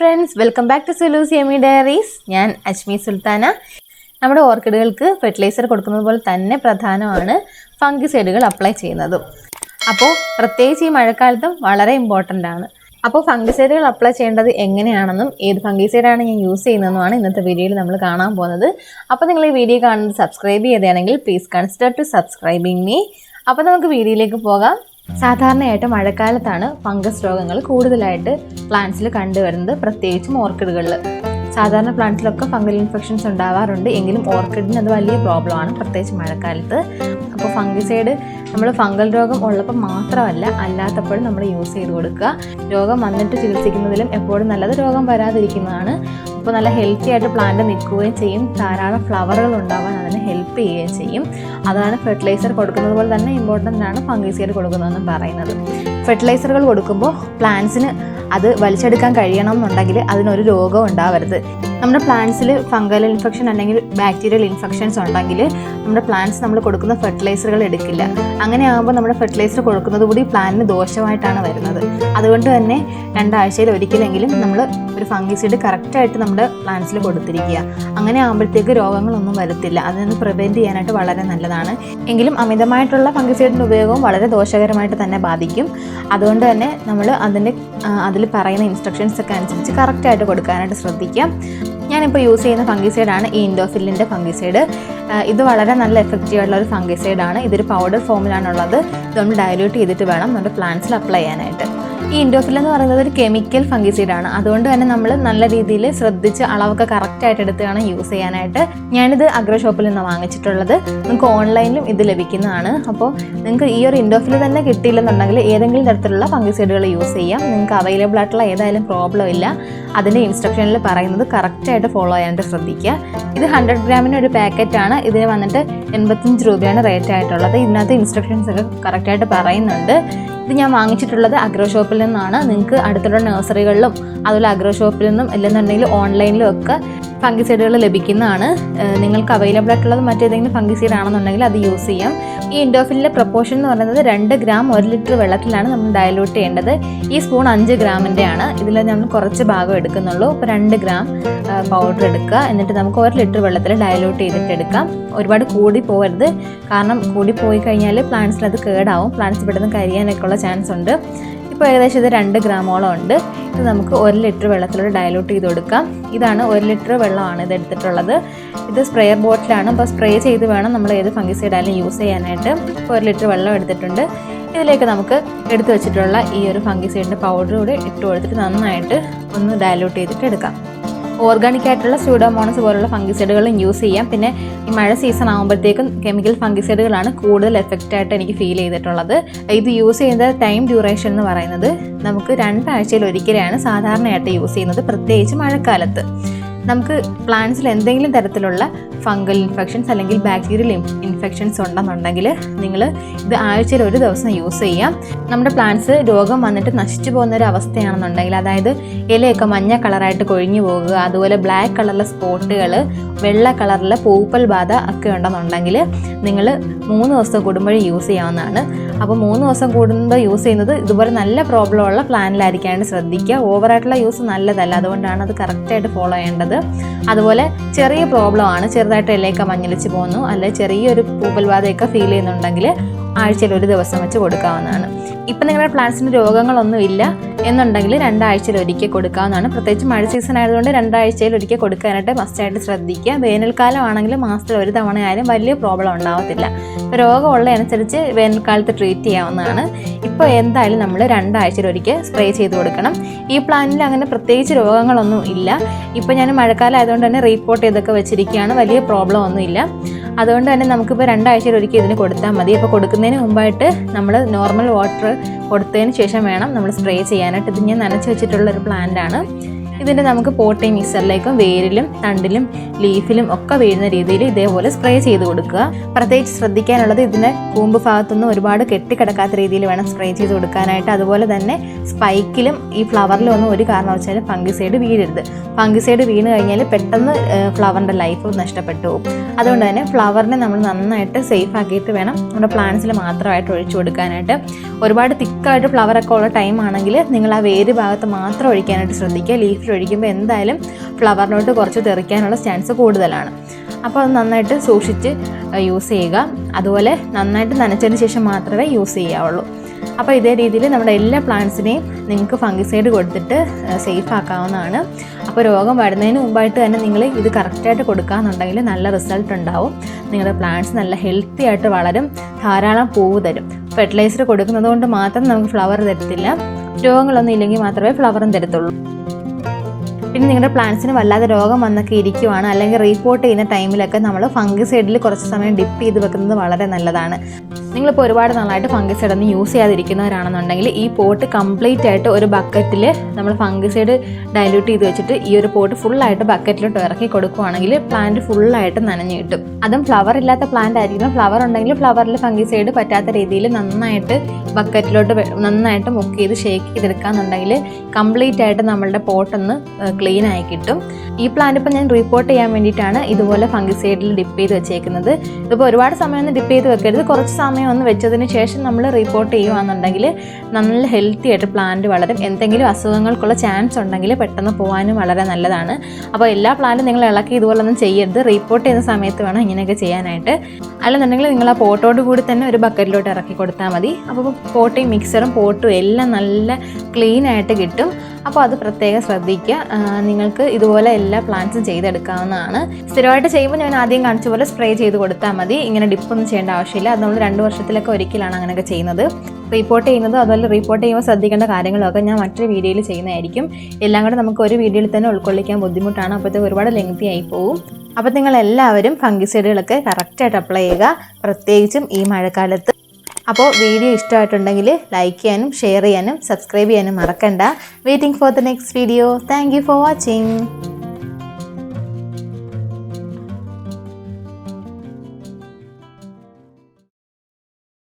Friends welcome back to Sulu's yummy diaries ഞാൻ അജ്മി സുൽത്താന. നമ്മുടെ ഓർക്കിഡുകൾക്ക് fertiliser കൊടുക്കുന്നത് പോലെ തന്നെ പ്രധാനമാണ് ഫംഗിസൈഡുകൾ അപ്ലൈ ചെയ്യുന്നതും. അപ്പോൾ പ്രത്യേകിച്ച് ഈ മഴക്കാലത്തും വളരെ ഇമ്പോർട്ടന്റ് ആണ്. അപ്പോൾ ഫംഗിസൈഡുകൾ അപ്ലൈ ചെയ്യേണ്ടത് എങ്ങനെയാണെന്നും ഏത് ഫംഗിസൈഡാണ് ഞാൻ യൂസ് ചെയ്യുന്നതെന്നുമാണ് ഇന്നത്തെ വീഡിയോയിൽ നമ്മൾ കാണാൻ പോകുന്നത്. അപ്പോൾ നിങ്ങൾ ഈ വീഡിയോ കാണുന്നത് subscribe ചെയ്തതാണെങ്കിൽ please consider to subscribing me അപ്പോൾ നമുക്ക് വീഡിയോയിലേക്ക് പോകാം. സാധാരണയായിട്ട് മഴക്കാലത്താണ് ഫംഗസ് രോഗങ്ങൾ കൂടുതലായിട്ട് പ്ലാന്റ്സിൽ കണ്ടുവരുന്നത് പ്രത്യേകിച്ചും ഓർക്കിഡുകളിൽ സാധാരണ പ്ലാന്റ്സിലൊക്കെ ഫംഗൽ ഇൻഫെക്ഷൻസ് ഉണ്ടാവാറുണ്ട്. എങ്കിലും ഓർക്കിഡിന് അത് വലിയ പ്രോബ്ലമാണ് പ്രത്യേകിച്ച് മഴക്കാലത്ത്. അപ്പോൾ ഫംഗിസൈഡ് നമ്മൾ ഫംഗൽ രോഗം ഉള്ളപ്പോൾ മാത്രമല്ല അല്ലാത്തപ്പോഴും നമ്മൾ യൂസ് ചെയ്ത് കൊടുക്കുക. രോഗം വന്നിട്ട് ചികിത്സിക്കുന്നതിലും എപ്പോഴും നല്ലത് രോഗം വരാതിരിക്കുന്നതാണ്. അപ്പോൾ നല്ല ഹെൽത്തി ആയിട്ട് പ്ലാന്റ് നിൽക്കുകയും ചെയ്യും. ധാരാളം ഫ്ലവറുകൾ ഉണ്ടാവാൻ അതിന് ഹെൽപ്പ് ചെയ്യുകയും ചെയ്യും. അതാണ് ഫെർട്ടിലൈസർ കൊടുക്കുന്നത് പോലെ തന്നെ ഇമ്പോർട്ടന്റ് ആണ് ഫംഗിസൈഡ് കൊടുക്കുന്നതെന്ന് പറയുന്നത്. ഫെർട്ടിലൈസറുകൾ കൊടുക്കുമ്പോൾ പ്ലാന്റ്സിന് അത് വലിച്ചെടുക്കാൻ കഴിയണം എന്നുണ്ടെങ്കിൽ അതിനൊരു രോഗം ഉണ്ടാവരുത്. നമ്മുടെ പ്ലാന്റ്സിൽ ഫംഗൽ ഇൻഫെക്ഷൻ അല്ലെങ്കിൽ ബാക്ടീരിയൽ ഇൻഫെക്ഷൻസ് ഉണ്ടെങ്കിൽ നമ്മുടെ പ്ലാന്റ്സ് നമ്മൾ കൊടുക്കുന്ന ഫെർട്ടിലൈസറുകൾ എടുക്കില്ല. അങ്ങനെ ആകുമ്പോൾ നമ്മുടെ ഫെർട്ടിലൈസർ കൊടുക്കുന്നത് കൂടി പ്ലാന്റിന് ദോഷമായിട്ടാണ് വരുന്നത്. അതുകൊണ്ട് തന്നെ രണ്ടാഴ്ചയിൽ ഒരിക്കലെങ്കിലും നമ്മൾ ഒരു ഫംഗിസൈഡ് കറക്റ്റായിട്ട് നമ്മുടെ പ്ലാന്റ്സിൽ കൊടുത്തിരിക്കുക. അങ്ങനെ ആകുമ്പോഴത്തേക്ക് രോഗങ്ങളൊന്നും വരത്തില്ല. അതിൽ നിന്ന് പ്രിവെന്റ് ചെയ്യാനായിട്ട് വളരെ നല്ലതാണ്. എങ്കിലും അമിതമായിട്ടുള്ള ഫംഗിസൈഡിന്റെ ഉപയോഗവും വളരെ ദോഷകരമായിട്ട് തന്നെ ബാധിക്കും. അതുകൊണ്ട് തന്നെ നമ്മൾ അതിന്റെ അതിൽ പറയുന്ന ഇൻസ്ട്രക്ഷൻസ് ഒക്കെ അനുസരിച്ച് കറക്റ്റായിട്ട് കൊടുക്കാനായിട്ട് ശ്രദ്ധിക്കാം. ഞാനിപ്പോൾ യൂസ് ചെയ്യുന്ന ഫംഗിസൈഡാണ് ഈ ഇൻഡോഫില്ലിന്റെ ഫംഗിസൈഡ്. ഇത് വളരെ നല്ല എഫക്റ്റീവ് ആയിട്ടുള്ള ഒരു ഫംഗിസൈഡാണ് ഇതൊരു പൗഡർ ഫോമിലാണുള്ളത് ഇത് നമ്മൾ ഡയലൂട്ട് ചെയ്തിട്ട് വേണം നമ്മുടെ പ്ലാന്റ്സിൽ അപ്ലൈ ചെയ്യാനായിട്ട്. ഈ ഇൻഡോഫിൽ എന്ന് പറയുന്നത് ഒരു കെമിക്കൽ ഫംഗിസൈഡ് ആണ്. അതുകൊണ്ട് തന്നെ നമ്മൾ നല്ല രീതിയിൽ ശ്രദ്ധിച്ച് അളവൊക്കെ കറക്റ്റ് ആയിട്ട് എടുത്ത് വേണം യൂസ് ചെയ്യാനായിട്ട്. ഞാനിത് അഗ്രോ ഷോപ്പിൽ നിന്ന് വാങ്ങിച്ചിട്ടുള്ളത്. നിങ്ങൾക്ക് ഓൺലൈനിലും ഇത് ലഭിക്കുന്നതാണ്. അപ്പോൾ നിങ്ങൾക്ക് ഈ ഒരു ഇൻഡോഫിൽ തന്നെ കിട്ടിയില്ലെന്നുണ്ടെങ്കിൽ ഏതെങ്കിലും തരത്തിലുള്ള ഫംഗിസൈഡുകൾ യൂസ് ചെയ്യാം. നിങ്ങൾക്ക് അവൈലബിൾ ആയിട്ടുള്ള ഏതായാലും പ്രോബ്ലം ഇല്ല. അതിന്റെ ഇൻസ്ട്രക്ഷനിൽ പറയുന്നത് കറക്റ്റായിട്ട് ഫോളോ ചെയ്യാനായിട്ട് ശ്രദ്ധിക്കുക. ഇത് ഹൺഡ്രഡ് ഗ്രാമിന് ഒരു പാക്കറ്റാണ് ഇതിന് വന്നിട്ട് എൺപത്തഞ്ച് രൂപയാണ് റേറ്റ് ആയിട്ടുള്ളത്. ഇതിനകത്ത് ഇൻസ്ട്രക്ഷൻസ് ഒക്കെ കറക്റ്റായിട്ട് പറയുന്നുണ്ട്. ഇത് ഞാൻ വാങ്ങിച്ചിട്ടുള്ളത് അഗ്രോ ഷോപ്പിൽ നിന്നാണ്. നിങ്ങൾക്ക് അടുത്തുള്ള നഴ്സറികളിലും അതുപോലെ അഗ്രോ ഷോപ്പിൽ നിന്നും അല്ലെന്നുണ്ടെങ്കിൽ ഓൺലൈനിലും ഒക്കെ ഫംഗിസൈഡുകൾ ലഭിക്കുന്നതാണ്. നിങ്ങൾക്ക് അവൈലബിൾ ആയിട്ടുള്ളത് മറ്റേതെങ്കിലും ഫംഗിസൈഡ് ആണെന്നുണ്ടെങ്കിൽ അത് യൂസ് ചെയ്യാം. ഈ ഇൻഡോഫിലിന്റെ പ്രപ്പോർഷൻ എന്ന് പറയുന്നത് രണ്ട് ഗ്രാം ഒരു ലിറ്റർ വെള്ളത്തിലാണ് നമ്മൾ ഡയലൂട്ട് ചെയ്യേണ്ടത്. ഈ സ്പൂൺ അഞ്ച് ഗ്രാമിന്റെ ആണ് ഇതിൽ നമ്മൾ കുറച്ച് ഭാഗം എടുക്കുന്നുള്ളൂ. അപ്പോൾ രണ്ട് ഗ്രാം പൗഡർ എടുക്കുക. എന്നിട്ട് നമുക്ക് ഒരു ലിറ്റർ വെള്ളത്തിൽ ഡയലൂട്ട് ചെയ്തിട്ട് എടുക്കാം. ഒരുപാട് കൂടി പോകരുത്. കാരണം കൂടി പോയി കഴിഞ്ഞാൽ പ്ലാന്റ്സിൽ അത് കേടാവും. പ്ലാന്റ്സ് പെട്ടെന്ന് കരിയാനൊക്കെ ഉള്ള ചാൻസ് ഉണ്ട്. ഇപ്പോൾ ഏകദേശം ഇത് രണ്ട് ഗ്രാമോളം ഉണ്ട്. ഇത് നമുക്ക് ഒരു ലിറ്റർ വെള്ളത്തിലൂടെ ഡയലൂട്ട് ചെയ്ത് കൊടുക്കാം. ഇതാണ് ഒരു ലിറ്റർ വെള്ളമാണ് ഇത് എടുത്തിട്ടുള്ളത്. ഇത് സ്പ്രെയർ ബോട്ടിലാണ് അപ്പോൾ സ്പ്രേ ചെയ്ത് വേണം നമ്മൾ ഏത് ഫംഗിസൈഡ് ആയാലും യൂസ് ചെയ്യാനായിട്ട്. ഇപ്പോൾ ഒരു ലിറ്റർ വെള്ളം എടുത്തിട്ടുണ്ട്. ഇതിലേക്ക് നമുക്ക് എടുത്തു വെച്ചിട്ടുള്ള ഈ ഒരു ഫംഗിസൈഡിന്റെ പൗഡർ കൂടെ ഇട്ട് കൊടുത്തിട്ട് നന്നായിട്ട് ഒന്ന് ഡയലൂട്ട് ചെയ്തിട്ട് എടുക്കാം. ഓർഗാനിക് ആയിട്ടുള്ള സ്യൂഡോമോണസ് പോലുള്ള ഫംഗിസൈഡുകളും യൂസ് ചെയ്യാം. പിന്നെ ഈ മഴ സീസൺ ആകുമ്പോഴത്തേക്കും കെമിക്കൽ ഫംഗിസൈഡുകളാണ് കൂടുതൽ എഫക്റ്റ് ആയിട്ട് എനിക്ക് ഫീൽ ചെയ്തിട്ടുള്ളത്. ഇത് യൂസ് ചെയ്യുന്ന ടൈം ഡ്യൂറേഷൻ എന്ന് പറയുന്നത്. നമുക്ക് രണ്ടാഴ്ചയിൽ ഒരിക്കലാണ് സാധാരണയായിട്ട് യൂസ് ചെയ്യുന്നത് പ്രത്യേകിച്ച് മഴക്കാലത്ത്. നമുക്ക് പ്ലാന്റ്സിൽ എന്തെങ്കിലും തരത്തിലുള്ള ഫംഗൽ ഇൻഫെക്ഷൻസ് അല്ലെങ്കിൽ ബാക്ടീരിയൽ ഇൻഫെക്ഷൻസ് ഉണ്ടെന്നുണ്ടെങ്കിൽ നിങ്ങൾ ഇത് ആഴ്ചയിൽ ഒരു ദിവസം യൂസ് ചെയ്യാം. നമ്മുടെ പ്ലാന്റ്സ് രോഗം വന്നിട്ട് നശിച്ചു പോകുന്ന ഒരു അവസ്ഥയാണെന്നുണ്ടെങ്കിൽ അതായത് ഇലയൊക്കെ മഞ്ഞ കളറായിട്ട് കൊഴിഞ്ഞു പോകുക അതുപോലെ ബ്ലാക്ക് കളറിലെ സ്പോട്ടുകൾ വെള്ള കളറിലെ പൂപ്പൽ ബാധ ഒക്കെ ഉണ്ടെന്നുണ്ടെങ്കിൽ നിങ്ങൾ മൂന്ന് ദിവസം കൂടുമ്പോഴേ യൂസ് ചെയ്യാവുന്നതാണ്. അപ്പോൾ മൂന്ന് ദിവസം കൂടുമ്പോൾ യൂസ് ചെയ്യുന്നത് ഇതുപോലെ നല്ല പ്രോബ്ലം ഉള്ള പ്ലാനിലായിരിക്കാണ്ട് ശ്രദ്ധിക്കുക. ഓവറായിട്ടുള്ള യൂസ് നല്ലതല്ല. അതുകൊണ്ടാണ് അത് കറക്റ്റായിട്ട് ഫോളോ ചെയ്യേണ്ടത്. അതുപോലെ ചെറിയ പ്രോബ്ലം ആണ്. ചെറുതായിട്ട് ഇലയൊക്കെ മഞ്ഞളിച്ച് പോകുന്നു അല്ലെങ്കിൽ ചെറിയൊരു പൂപ്പൽ ബാധയൊക്കെ ഫീൽ ചെയ്യുന്നുണ്ടെങ്കിൽ ആഴ്ചയിൽ ഒരു ദിവസം വെച്ച് കൊടുക്കാവുന്നതാണ്. ഇപ്പം നിങ്ങളുടെ പ്ലാന്റ്സിന് രോഗങ്ങളൊന്നും ഇല്ല എന്നുണ്ടെങ്കിൽ രണ്ടാഴ്ചയിൽ ഒരിക്കൽ കൊടുക്കാവുന്നതാണ്. പ്രത്യേകിച്ച് മഴ സീസൺ ആയതുകൊണ്ട് രണ്ടാഴ്ചയിൽ ഒരിക്കൽ കൊടുക്കാനായിട്ട് മസ്റ്റായിട്ട് ശ്രദ്ധിക്കുക. വേനൽക്കാലം ആണെങ്കിൽ മാസത്തിൽ ഒരു തവണ ആയാലും വലിയ പ്രോബ്ലം ഉണ്ടാവത്തില്ല. രോഗമുള്ള അനുസരിച്ച് വേനൽക്കാലത്ത് ട്രീറ്റ് ചെയ്യാവുന്നതാണ്. ഇപ്പോൾ എന്തായാലും നമ്മൾ രണ്ടാഴ്ചയിൽ ഒരിക്കൽ സ്പ്രേ ചെയ്ത് കൊടുക്കണം. ഈ പ്ലാന്റിൽ അങ്ങനെ പ്രത്യേകിച്ച് രോഗങ്ങളൊന്നും ഇല്ല. ഇപ്പോൾ ഞാൻ മഴക്കാലം ആയതുകൊണ്ട് തന്നെ റീപ്പോർട്ട് ചെയ്തൊക്കെ വെച്ചിരിക്കുകയാണ്. വലിയ പ്രോബ്ലം ഒന്നും ഇല്ല അതുകൊണ്ട് തന്നെ നമുക്കിപ്പോൾ രണ്ടാഴ്ചയിൽ ഒരിക്കൽ ഇതിന് കൊടുത്താൽ മതി. അപ്പോൾ കൊടുക്കുന്നതിന് മുമ്പായിട്ട് നമ്മൾ നോർമൽ വാട്ടർ കൊടുത്തതിന് ശേഷം വേണം നമ്മൾ സ്പ്രേ ചെയ്യാനായിട്ട്. ഇത് ഞാൻ നനച്ച് വെച്ചിട്ടുള്ള ഒരു പ്ലാന്റ് ആണ്. ഇതിന്റെ നമുക്ക് പോട്ടി മിക്സറിലേക്കും വേരിലും തണ്ടിലും ലീഫിലും ഒക്കെ വീഴുന്ന രീതിയിൽ ഇതേപോലെ സ്പ്രേ ചെയ്ത് കൊടുക്കുക. പ്രത്യേകിച്ച് ശ്രദ്ധിക്കാനുള്ളത് ഇതിന്റെ കൂമ്പ് ഭാഗത്തുനിന്ന് ഒരുപാട് കെട്ടിക്കിടക്കാത്ത രീതിയിൽ വേണം സ്പ്രേ ചെയ്ത് കൊടുക്കാനായിട്ട്. അതുപോലെ തന്നെ സ്പൈക്കിലും ഈ ഫ്ലവറിലും ഒന്നും ഒരു കാരണവശാലും ഫംഗിസൈഡ് വീഴരുത്. ഫംഗിസൈഡ് വീണ് കഴിഞ്ഞാൽ പെട്ടെന്ന് ഫ്ലവറിന്റെ ലൈഫ് നഷ്ടപ്പെട്ടു പോകും. അതുകൊണ്ട് തന്നെ ഫ്ലവറിനെ നമ്മൾ നന്നായിട്ട് സേഫ് ആക്കിയിട്ട് വേണം നമ്മുടെ പ്ലാന്റ്സിൽ മാത്രമായിട്ട് ഒഴിച്ചു കൊടുക്കാനായിട്ട്. ഒരുപാട് തിക്കായിട്ട് ഫ്ലവറൊക്കെ ഉള്ള ടൈം ആണെങ്കിൽ നിങ്ങൾ ആ വേര് ഭാഗത്ത് മാത്രം ഒഴിക്കാനായിട്ട് ശ്രദ്ധിക്കുക. ലീഫിൽ വെച്ചിട്ട് ഒഴിക്കുമ്പോൾ എന്തായാലും ഫ്ലവറിനോട്ട് കുറച്ച് തെറിക്കാനുള്ള ചാൻസ് കൂടുതലാണ്. അപ്പോൾ അത് നന്നായിട്ട് സൂക്ഷിച്ച് യൂസ് ചെയ്യുക. അതുപോലെ നന്നായിട്ട് നനച്ചതിന് ശേഷം മാത്രമേ യൂസ് ചെയ്യാവുള്ളൂ. അപ്പോൾ ഇതേ രീതിയിൽ നമ്മുടെ എല്ലാ പ്ലാന്റ്സിനെയും നിങ്ങൾക്ക് ഫംഗിസൈഡ് കൊടുത്തിട്ട് സേഫ് ആക്കാവുന്നതാണ്. അപ്പോൾ രോഗം വരുന്നതിന് മുമ്പായിട്ട് തന്നെ നിങ്ങൾ ഇത് കറക്റ്റായിട്ട് കൊടുക്കുകയെന്നുണ്ടെങ്കിൽ നല്ല റിസൾട്ട് ഉണ്ടാവും. നിങ്ങളുടെ പ്ലാന്റ്സ് നല്ല ഹെൽത്തി ആയിട്ട് വളരും ധാരാളം പൂവ് തരും. ഫെർട്ടിലൈസർ കൊടുക്കുന്നത് കൊണ്ട് മാത്രം നമുക്ക് ഫ്ലവർ തരത്തില്ല. രോഗങ്ങളൊന്നും ഇല്ലെങ്കിൽ മാത്രമേ ഫ്ലവറും തരത്തുള്ളൂ. പിന്നെ നിങ്ങളുടെ പ്ലാന്റ്സിന് വല്ലാതെ രോഗം വന്നൊക്കെ ഇരിക്കുവാണ്. അല്ലെങ്കിൽ റീപ്പോർട്ട് ചെയ്യുന്ന ടൈമിലൊക്കെ നമ്മൾ ഫംഗിസൈഡിൽ കുറച്ച് സമയം ഡിപ്പ് ചെയ്ത് വെക്കുന്നത് വളരെ നല്ലതാണ്. നിങ്ങളിപ്പോൾ ഒരുപാട് നാളായിട്ട് ഫംഗിസൈഡ് ഒന്നും യൂസ് ചെയ്യാതിരിക്കുന്നവരാണെന്നുണ്ടെങ്കിൽ ഈ പോട്ട് കംപ്ലീറ്റ് ആയിട്ട് ഒരു ബക്കറ്റിൽ നമ്മൾ ഫംഗിസൈഡ് ഡൈല്യൂട്ട് ചെയ്ത് വെച്ചിട്ട് ഈ ഒരു പോട്ട് ഫുള്ളായിട്ട് ബക്കറ്റിലോട്ട് ഇറക്കി കൊടുക്കുകയാണെങ്കിൽ പ്ലാന്റ് ഫുള്ളായിട്ട് നനഞ്ഞു കിട്ടും. അതും ഫ്ലവർ ഇല്ലാത്ത പ്ലാന്റ് ആയിരിക്കും. ഫ്ലവർ ഉണ്ടെങ്കിൽ ഫ്ലവറിൽ ഫംഗിസൈഡ് പറ്റാത്ത രീതിയിൽ നന്നായിട്ട് ബക്കറ്റിലോട്ട് നന്നായിട്ട് മുക്ക് ചെയ്ത് ഷേക്ക് ചെയ്തെടുക്കാന്നുണ്ടെങ്കിൽ കംപ്ലീറ്റ് ആയിട്ട് നമ്മളുടെ പോട്ടൊന്ന് ക്ലീൻ ആയി കിട്ടും. ഈ പ്ലാന്റ് ഇപ്പം ഞാൻ റിപ്പോർട്ട് ചെയ്യാൻ വേണ്ടിയിട്ടാണ് ഇതുപോലെ ഫംഗിസൈഡിൽ ഡിപ്പ് ചെയ്ത് വെച്ചേക്കുന്നത്. ഇതിപ്പോൾ ഒരുപാട് സമയം ഒന്ന് ഡിപ്പ് ചെയ്ത് വെക്കരുത്. കുറച്ച് സമയം ഒന്ന് വെച്ചതിന് ശേഷം നമ്മൾ റിപ്പോർട്ട് ചെയ്യുകയാണെന്നുണ്ടെങ്കിൽ നല്ല ഹെൽത്തി ആയിട്ട് പ്ലാന്റ് വളരും. എന്തെങ്കിലും അസുഖങ്ങൾക്കുള്ള ചാൻസ് ഉണ്ടെങ്കിൽ പെട്ടെന്ന് പോകാനും വളരെ നല്ലതാണ്. അപ്പോൾ എല്ലാ പ്ലാന്റും നിങ്ങൾ ഇളക്കി ഇതുപോലെ ഒന്നും ചെയ്യരുത്. റിപ്പോർട്ട് ചെയ്യുന്ന സമയത്ത് വേണം ഇങ്ങനെയൊക്കെ ചെയ്യാനായിട്ട്. അല്ലെന്നുണ്ടെങ്കിൽ നിങ്ങൾ ആ പോട്ടോട് കൂടി തന്നെ ഒരു ബക്കറ്റിലോട്ട് ഇറക്കി കൊടുത്താൽ മതി. അപ്പോൾ പോട്ടയും മിക്സറും പോട്ടും എല്ലാം നല്ല ക്ലീൻ ആയിട്ട് കിട്ടും. അപ്പോൾ അത് പ്രത്യേകം ശ്രദ്ധിക്കുക. നിങ്ങൾക്ക് ഇതുപോലെ എല്ലാ പ്ലാന്റ്സും ചെയ്തെടുക്കാവുന്നതാണ്. സ്ഥിരമായിട്ട് ചെയ്യുമ്പോൾ ഞാൻ ആദ്യം കാണിച്ച പോലെ സ്പ്രേ ചെയ്ത് കൊടുത്താൽ മതി. ഇങ്ങനെ ഡിപ്പൊന്നും ചെയ്യേണ്ട ആവശ്യമില്ല. അത് നമ്മൾ രണ്ട് വർഷത്തിലൊക്കെ ഒരിക്കലാണ് അങ്ങനെയൊക്കെ ചെയ്യുന്നത്. റിപ്പോർട്ട് ചെയ്യുന്നത് അതുപോലെ റിപ്പോർട്ട് ചെയ്യുമ്പോൾ ശ്രദ്ധിക്കേണ്ട കാര്യങ്ങളൊക്കെ ഞാൻ മറ്റൊരു വീഡിയോയിൽ ചെയ്യുന്നതായിരിക്കും. എല്ലാം കൂടെ നമുക്ക് ഒരു വീഡിയോയിൽ തന്നെ ഉൾക്കൊള്ളിക്കാൻ ബുദ്ധിമുട്ടാണ്. അപ്പോഴത്തേക്ക് ഒരുപാട് ലെങ്തി ആയി പോകും അപ്പോൾ നിങ്ങൾ എല്ലാവരും ഫംഗിസൈഡുകളൊക്കെ കറക്റ്റായിട്ട് അപ്ലൈ ചെയ്യുക. പ്രത്യേകിച്ചും ഈ മഴക്കാലത്ത്. അപ്പോൾ വീഡിയോ ഇഷ്ടമായിട്ടുണ്ടെങ്കിൽ ലൈക്ക് ചെയ്യാനും ഷെയർ ചെയ്യാനും സബ്സ്ക്രൈബ് ചെയ്യാനും മറക്കണ്ട. Waiting for the next video thank for watching